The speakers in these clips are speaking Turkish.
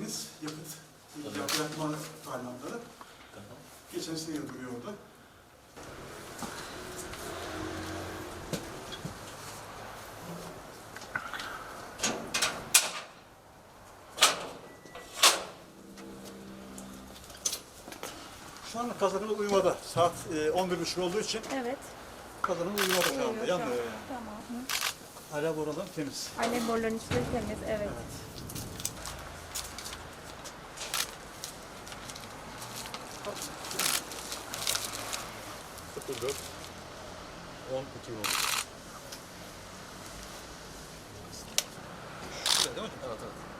gaz, yakıt, yakma kaynakları. Geçen sene de duruyordu. Şu anda kazanımız uyumada. Saat e, 11.30 olduğu için Evet. kazanımız uyumada şu anda. An. Yanmıyor yani. Tamam. Hala buradan temiz. Anne boruların içi de temiz. Evet. Sıfır 10 2010. Güzel değil mi? Evet evet.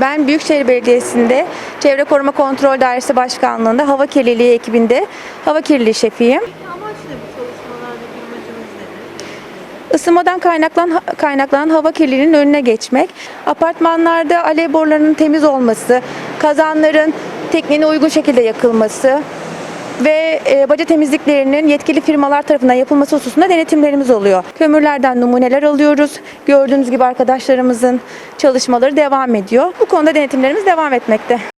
Ben Büyükşehir Belediyesi'nde Çevre Koruma Kontrol Dairesi Başkanlığı'nda hava kirliliği ekibinde hava kirliliği şefiyim. Isınmadan kaynaklanan, kaynaklanan hava kirliliğinin önüne geçmek, apartmanlarda alev borularının temiz olması, kazanların tekniğine uygun şekilde yakılması ve e, baca temizliklerinin yetkili firmalar tarafından yapılması hususunda denetimlerimiz oluyor. Kömürlerden numuneler alıyoruz. Gördüğünüz gibi arkadaşlarımızın çalışmaları devam ediyor. Bu konuda denetimlerimiz devam etmekte.